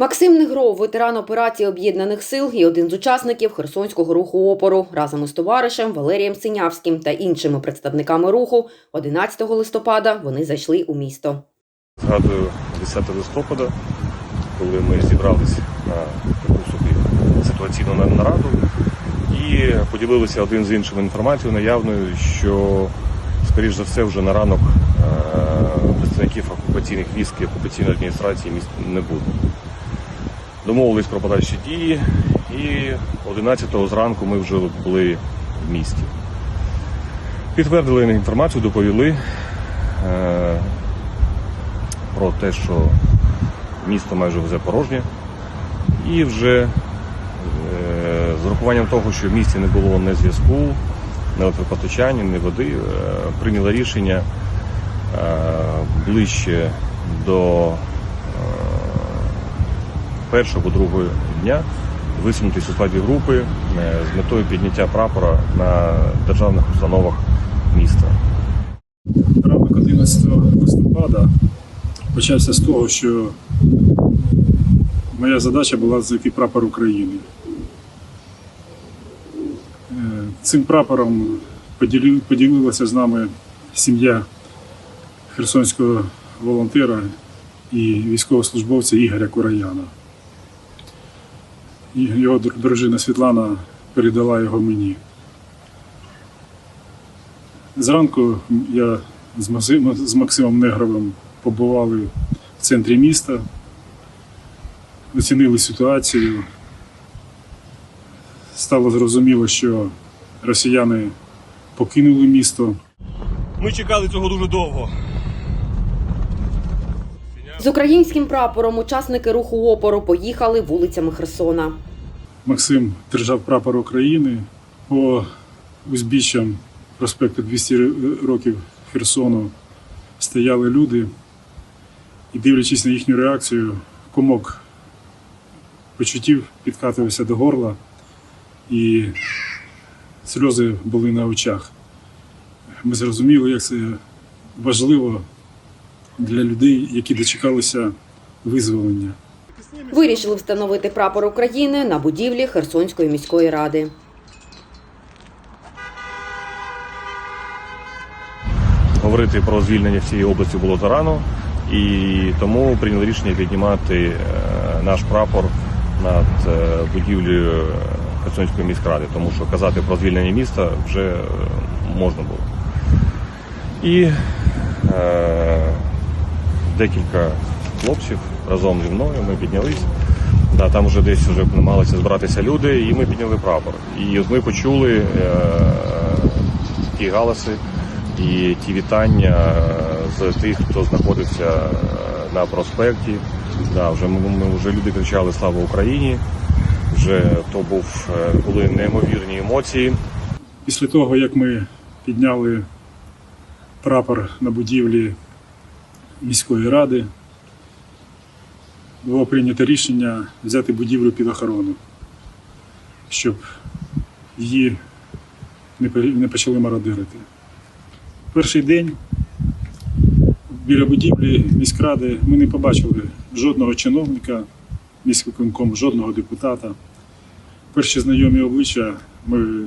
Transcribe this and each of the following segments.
Максим Негров, ветеран операції об'єднаних сил і один з учасників Херсонського руху опору, разом із товаришем Валерієм Синявським та іншими представниками руху 11 листопада вони зайшли у місто. Згадую 10 листопада, коли ми зібралися на таку собі ситуаційну нараду і поділилися один з іншим інформацією наявною, що, скоріш за все, вже на ранок е, представників окупаційних військ і окупаційної адміністрації міст не буде. Домовились про подальші дії, і 11-го зранку ми вже були в місті. Підтвердили інформацію, доповіли. Е, про те, що місто майже вже порожнє. І вже е, з урахуванням того, що в місті не було ні зв'язку, ні електропостачання, ні води, е, прийняли рішення е, ближче до першого другого дня висунутися у складі групи е, з метою підняття прапора на державних установах міста. Ранок 11 листопада почався з того, що моя задача була знайти прапор України. Е, Цим прапором поділилася з нами сім'я херсонського волонтера і військовослужбовця Ігоря Кураяна. Його дружина Світлана передала його мені. Зранку я з Максимом Негровим побували в центрі міста, оцінили ситуацію. Стало зрозуміло, що росіяни покинули місто. Ми чекали цього дуже довго. З українським прапором учасники руху опору поїхали вулицями Херсона. Максим держав прапор України по узбіччям проспекту 200 років Херсону стояли люди, і дивлячись на їхню реакцію, комок почуттів підкатувався до горла, і сльози були на очах. Ми зрозуміли, як це важливо для людей, які дочекалися визволення. Вирішили встановити прапор України на будівлі Херсонської міської ради. Говорити про звільнення всієї області було зарано, і тому прийняли рішення піднімати е, наш прапор над е, будівлею Херсонської міськради, тому що казати про звільнення міста вже е, можна було. І е, декілька хлопців разом зі мною ми піднялись. Да, там вже десь вже намагалися збиратися люди, і ми підняли прапор. І от ми почули е, ті галаси і ті вітання з тих, хто знаходився е, на проспекті. Да, вже ми, ми вже люди кричали Слава Україні! Вже то був е, були неймовірні емоції. Після того, як ми підняли прапор на будівлі міської ради, було прийнято рішення взяти будівлю під охорону, щоб її не почали мародерити. Перший день біля будівлі міськради ми не побачили жодного чиновника, міськвиконком, жодного депутата. Перші знайомі обличчя ми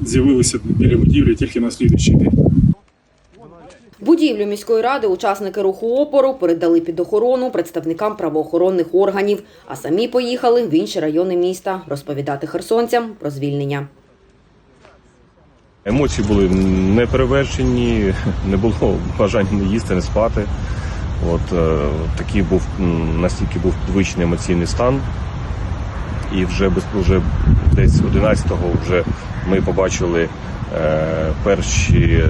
з'явилися біля будівлі тільки на слідуючий день. Будівлю міської ради учасники руху опору передали під охорону представникам правоохоронних органів, а самі поїхали в інші райони міста розповідати херсонцям про звільнення. Емоції були неперевершені, не було бажання не їсти, не спати. От е, такий був настільки був підвищений емоційний стан. І вже без вже десь 11-го вже ми побачили перші е,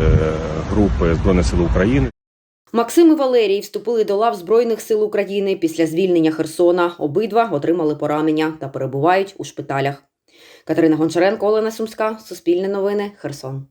групи Збройних сил України. Максим і Валерій вступили до лав Збройних сил України після звільнення Херсона. Обидва отримали поранення та перебувають у шпиталях. Катерина Гончаренко, Олена Сумська, Суспільне новини, Херсон.